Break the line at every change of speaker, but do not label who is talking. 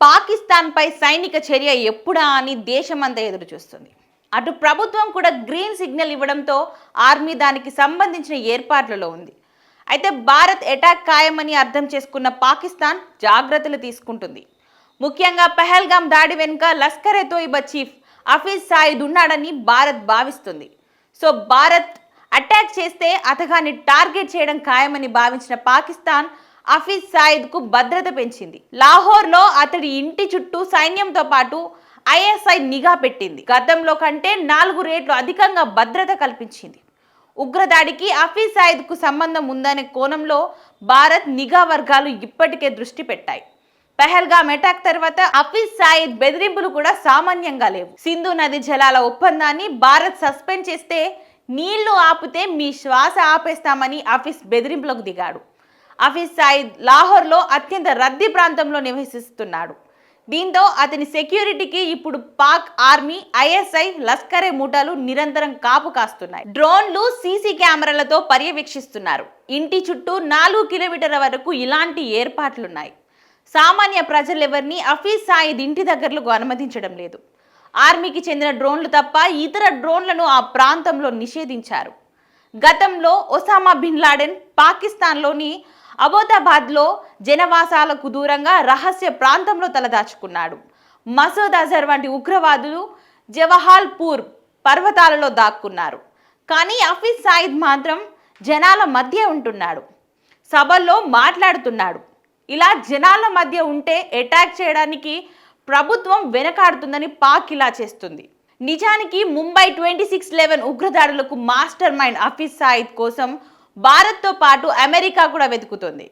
పాకిస్తాన్పై సైనిక చర్య ఎప్పుడా అని దేశమంతా ఎదురు చూస్తుంది అటు ప్రభుత్వం కూడా గ్రీన్ సిగ్నల్ ఇవ్వడంతో ఆర్మీ దానికి సంబంధించిన ఏర్పాట్లలో ఉంది. అయితే భారత్ అటాక్ ఖాయమని అర్థం చేసుకున్న పాకిస్తాన్ జాగ్రత్తలు తీసుకుంటుంది. ముఖ్యంగా పెహల్గాం దాడి వెనుక లష్కరే తోయిబా చీఫ్ హఫీజ్ సాయిద్ ఉన్నాడని భారత్ భావిస్తుంది. సో భారత్ అటాక్ చేస్తే అతగాన్ని టార్గెట్ చేయడం ఖాయమని భావించిన పాకిస్తాన్ హఫీజ్ సాయిద్కు భద్రత పెంచింది. లాహోర్లో అతడి ఇంటి చుట్టూ సైన్యంతో పాటు ఐఎస్ఐ నిఘా పెట్టింది. గతంలో కంటే నాలుగు రేట్లు అధికంగా భద్రత కల్పించింది. ఉగ్రదాడికి హఫీజ్ సాయిద్కు సంబంధం ఉందనే కోణంలో భారత్ నిఘా వర్గాలు ఇప్పటికే దృష్టి పెట్టాయి. పెహల్గామ్ అటాక్ తర్వాత హఫీజ్ సాయిద్ బెదిరింపులు కూడా సామాన్యంగా లేవు. సింధు నది జలాల ఒప్పందాన్ని భారత్ సస్పెండ్ చేస్తే నీళ్ళు ఆపితే మీ శ్వాస ఆపేస్తామని హఫీజ్ బెదిరింపులకు దిగాడు. హఫీజ్ సాయిద్ లాహోర్లో అత్యంత రద్దీ ప్రాంతంలో నివసిస్తున్నాడు. దీంతో అతని సెక్యూరిటీకి ఇప్పుడు పాక్ ఆర్మీ ఐఎస్ఐ లష్కరే ముఠాలు నిరంతరం కాపు కాస్తున్నాయి. డ్రోన్లు సీసీ కెమెరాలతో పర్యవేక్షిస్తున్నారు. ఇంటి చుట్టూ నాలుగు కిలోమీటర్ల వరకు ఇలాంటి ఏర్పాట్లున్నాయి. సామాన్య ప్రజలెవరిని హఫీజ్ సాయిద్ ఇంటి దగ్గరకు అనుమతించడం లేదు. ఆర్మీకి చెందిన డ్రోన్లు తప్ప ఇతర డ్రోన్లను ఆ ప్రాంతంలో నిషేధించారు. గతంలో ఒసామా బిన్ లాడెన్ పాకిస్తాన్లోని అబోదాబాద్లో జనవాసాలకు దూరంగా రహస్య ప్రాంతంలో తలదాచుకున్నాడు. మసూద్ అజర్ వంటి ఉగ్రవాదులు జవహాల్పూర్ పర్వతాలలో దాక్కున్నారు. కానీ హఫీజ్ సాయిద్ మాత్రం జనాల మధ్య ఉంటున్నాడు. సభల్లో మాట్లాడుతున్నాడు. ఇలా జనాల మధ్య ఉంటే అటాక్ చేయడానికి ప్రభుత్వం వెనకాడుతుందని పాక్ ఇలా చేస్తుంది. నిజానికి ముంబై ట్వంటీ సిక్స్ లెవెన్ ఉగ్రదాడులకు మాస్టర్ మైండ్ హఫీజ్ సాయిద్ కోసం భారత్తో పాటు అమెరికా కూడా వెతుకుతుంది.